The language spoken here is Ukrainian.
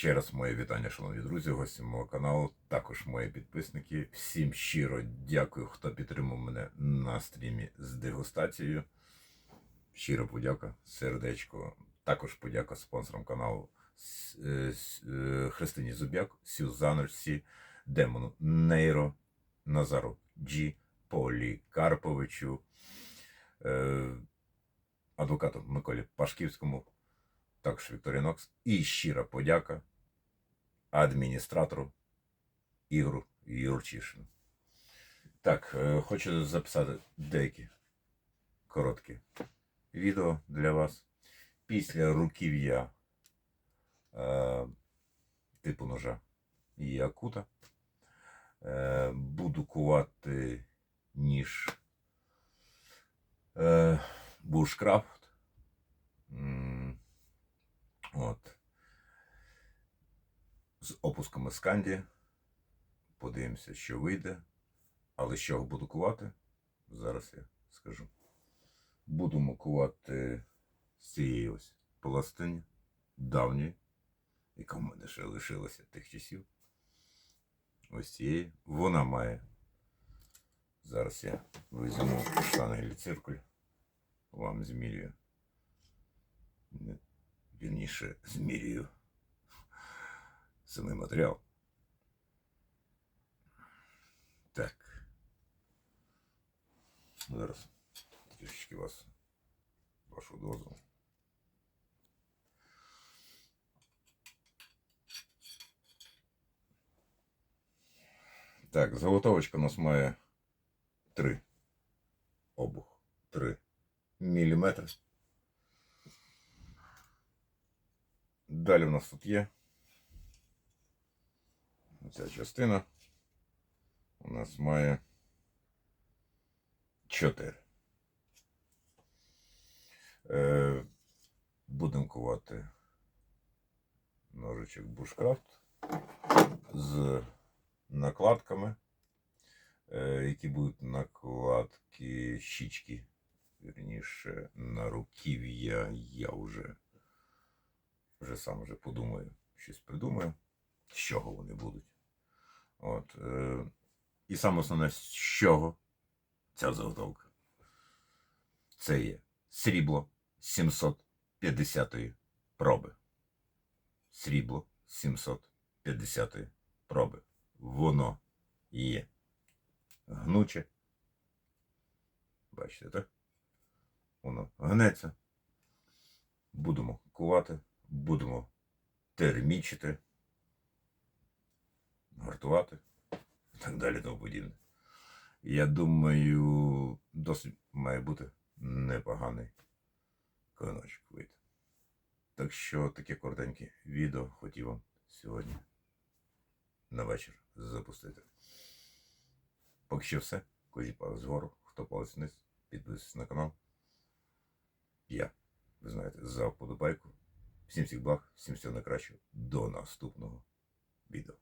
Ще раз моє вітання, шановні друзі, гості мого каналу, також мої підписники. Всім щиро дякую, хто підтримав мене на стрімі з дегустацією. Щиро подяка, сердечко. Також подяка спонсорам каналу е, е, Христині Зубяк, Сюзаночці, Демону Нейро, Назару Джі, Полі Карповичу, е, адвокату Миколі Пашківському, також Вікторінокс. І щира подяка адміністратору Ігору Юрчишину. Так, е, хочу записати деякі короткі відео для вас. Після руків'я е, типу ножа і акута е, буду кувати ніж е, Бушкрафт. З опусками сканді. Подивимося, що вийде. Але з чого буду кувати, зараз я скажу. Будемо кувати з цієї ось пластині давньої, яка в мене ще лишилася тих часів. Ось цієї. Вона має. Зараз я візьму штангель циркуль. Вам змірюю. Вірніше змірюю самий матеріал. Так. Зараз трішечки вас вашу дозу. Так, заготовочка у нас має 3 обух. 3 міліметри. Далі у нас тут є Ця частина у нас має 4. Е, будемо кувати ножичок Бушкрафт з накладками, е, які будуть накладки щічки. Вірніше, на руків'я я вже, вже сам вже подумаю, щось придумаю, з чого вони будуть. От, е, і саме основне, з чого ця заготовка. Це є срібло 750 проби. Срібло 750 проби. Воно є гнуче. Бачите, так? Воно гнеться. Будемо кувати, будемо термічити, гартувати і так далі тому подібне. Я думаю, досить має бути непоганий клиночок вийти. Так що таке коротеньке відео хотів вам сьогодні на вечір запустити. Поки що все. Кожі палець вгору, хто палець вниз, підписуйтесь на канал. Я, ви знаєте, за вподобайку. Всім всіх благ, всім всього найкращого. До наступного відео.